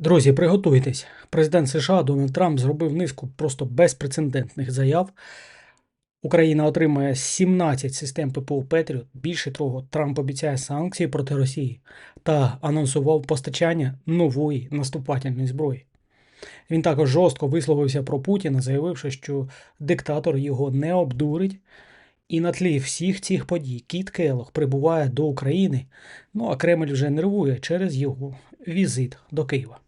Друзі, приготуйтесь. Президент США Дональд Трамп зробив низку просто безпрецедентних заяв. Україна отримає 17 систем ППО Петріот. Більше того, Трамп обіцяє санкції проти Росії та анонсував постачання нової наступательної зброї. Він також жорстко висловився про Путіна, заявивши, що диктатор його не обдурить. І на тлі всіх цих подій Кіт Келох прибуває до України, ну а Кремль вже нервує через його візит до Києва.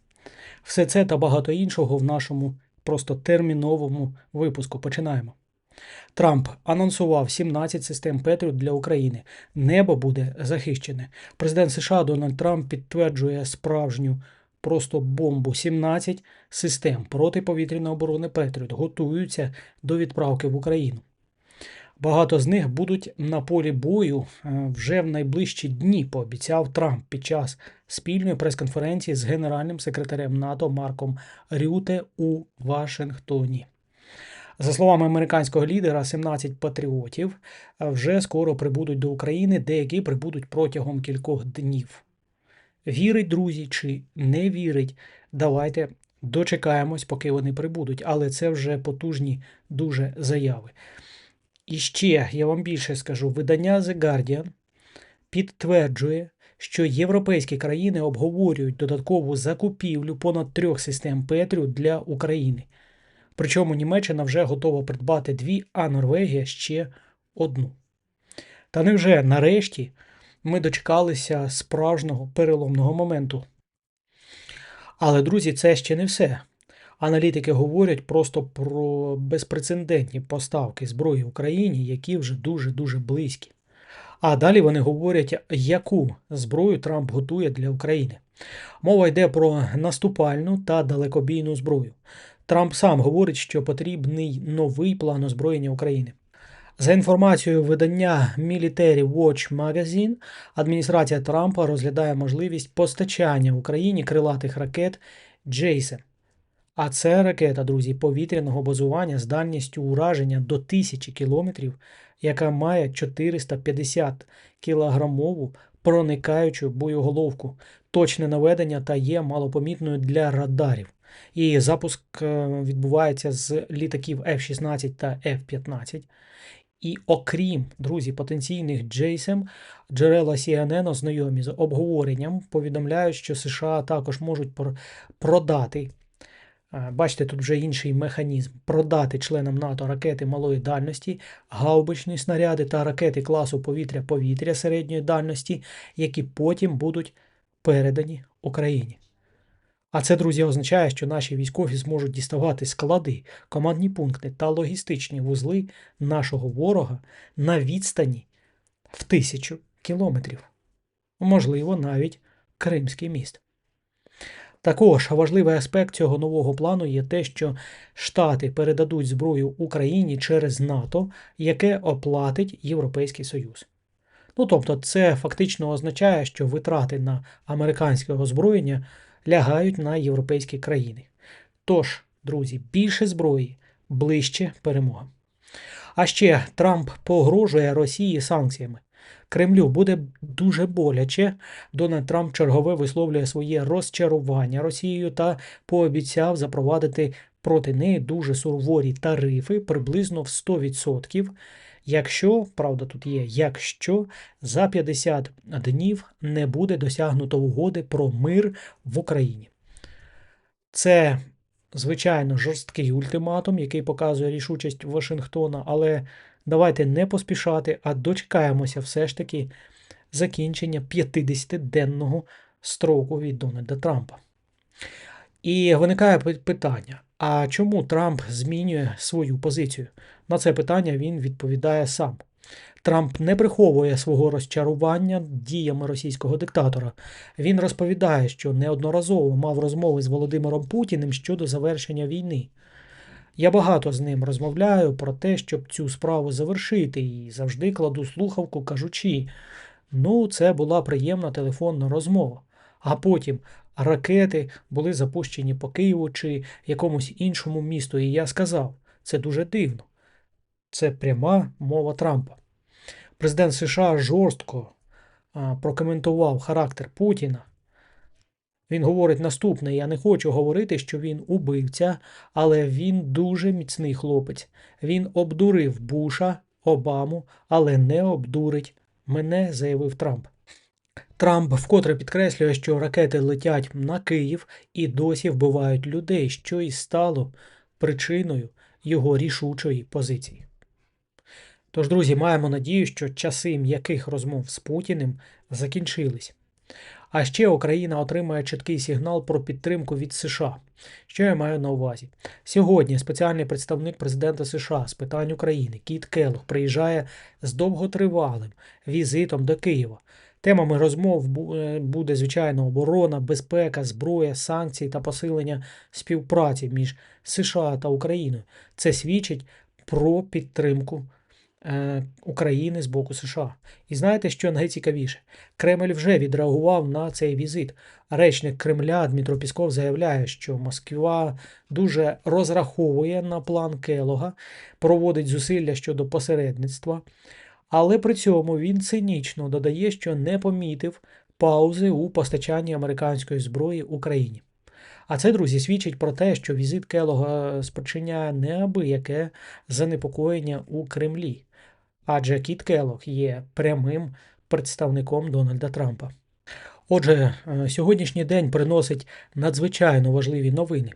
Все це та багато іншого в нашому просто терміновому випуску. Починаємо. Трамп анонсував 17 систем Петріот для України. Небо буде захищене. Президент США Дональд Трамп підтверджує справжню просто бомбу. 17 систем протиповітряної оборони Петріот готуються до відправки в Україну. Багато з них будуть на полі бою е, вже в найближчі дні, пообіцяв Трамп під час спільної прес-конференції з генеральним секретарем НАТО Марком Рюте у Вашингтоні. За словами американського лідера, 17 патріотів е, вже скоро прибудуть до України, деякі прибудуть протягом кількох днів. Вірить, друзі, чи не вірить, давайте дочекаємось, поки вони прибудуть, але це вже потужні дуже заяви. І ще я вам більше скажу: видання The Guardian підтверджує, що європейські країни обговорюють додаткову закупівлю понад трьох систем Петріот для України. Причому Німеччина вже готова придбати дві, а Норвегія ще одну. Та невже нарешті ми дочекалися справжнього переломного моменту? Але, друзі, це ще не все. Аналітики говорять просто про безпрецедентні поставки зброї Україні, які вже дуже-дуже близькі. А далі вони говорять, яку зброю Трамп готує для України. Мова йде про наступальну та далекобійну зброю. Трамп сам говорить, що потрібний новий план озброєння України. За інформацією видання Military Watch Magazine, адміністрація Трампа розглядає можливість постачання в Україні крилатих ракет Джейсен. А це ракета, друзі, повітряного базування з дальністю ураження до 1000 кілометрів, яка має 450 кілограмову проникаючу боєголовку, точне наведення та є малопомітною для радарів. І запуск е, відбувається з літаків F-16 та F-15. І окрім друзі, потенційних Джейсем, джерела CNN знайомі з обговоренням повідомляють, що США також можуть продати Бачите, тут вже інший механізм продати членам НАТО ракети малої дальності, гаубичні снаряди та ракети класу повітря-повітря середньої дальності, які потім будуть передані Україні. А це, друзі, означає, що наші військові зможуть діставати склади, командні пункти та логістичні вузли нашого ворога на відстані в тисячу кілометрів. Можливо, навіть Кримський міст. Також важливий аспект цього нового плану є те, що Штати передадуть зброю Україні через НАТО, яке оплатить Європейський Союз. Ну тобто, це фактично означає, що витрати на американське озброєння лягають на європейські країни. Тож, друзі, більше зброї ближче перемога. А ще Трамп погрожує Росії санкціями. Кремлю буде дуже боляче. Дональд Трамп чергове висловлює своє розчарування Росією та пообіцяв запровадити проти неї дуже суворі тарифи приблизно в 100%. Якщо, правда, тут є, якщо за 50 днів не буде досягнуто угоди про мир в Україні. Це, звичайно, жорсткий ультиматум, який показує рішучість Вашингтона, але Давайте не поспішати, а дочекаємося все ж таки закінчення 50-денного строку від Дональда Трампа. І виникає питання: а чому Трамп змінює свою позицію? На це питання він відповідає сам. Трамп не приховує свого розчарування діями російського диктатора. Він розповідає, що неодноразово мав розмови з Володимиром Путіним щодо завершення війни. Я багато з ним розмовляю про те, щоб цю справу завершити, і завжди кладу слухавку, кажучи, ну, це була приємна телефонна розмова. А потім ракети були запущені по Києву чи якомусь іншому місту, і я сказав, це дуже дивно. Це пряма мова Трампа. Президент США жорстко прокоментував характер Путіна Він говорить наступне: я не хочу говорити, що він убивця, але він дуже міцний хлопець. Він обдурив Буша, Обаму, але не обдурить мене, заявив Трамп. Трамп вкотре підкреслює, що ракети летять на Київ і досі вбивають людей, що і стало причиною його рішучої позиції. Тож, друзі, маємо надію, що часи м'яких розмов з Путіним закінчились. А ще Україна отримає чіткий сигнал про підтримку від США. Що я маю на увазі? Сьогодні спеціальний представник президента США з питань України Кіт Келлог приїжджає з довготривалим візитом до Києва. Темами розмов е, буде, звичайно, оборона, безпека, зброя, санкції та посилення співпраці між США та Україною. Це свідчить про підтримку України з боку США. І знаєте, що найцікавіше? Кремль вже відреагував на цей візит. Речник Кремля Дмитро Пісков заявляє, що Москва дуже розраховує на план Келога, проводить зусилля щодо посередництва, але при цьому він цинічно додає, що не помітив паузи у постачанні американської зброї Україні. А це, друзі, свідчить про те, що візит Келога спричиняє неабияке занепокоєння у Кремлі. Адже Кіт Келог є прямим представником Дональда Трампа. Отже, е, сьогоднішній день приносить надзвичайно важливі новини.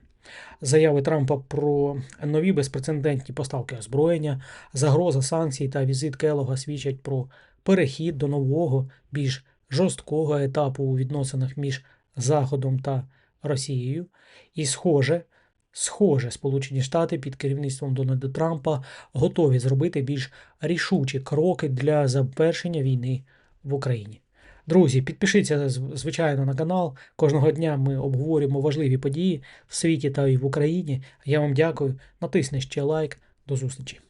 Заяви Трампа про нові безпрецедентні поставки озброєння, загроза санкцій та візит Келога свідчать про перехід до нового, більш жорсткого етапу у відносинах між Заходом та Росією. І схоже, схоже, Сполучені Штати під керівництвом Дональда Трампа готові зробити більш рішучі кроки для завершення війни в Україні. Друзі, підпишіться звичайно на канал. Кожного дня ми обговорюємо важливі події в світі та й в Україні. Я вам дякую. Натисни ще лайк. До зустрічі.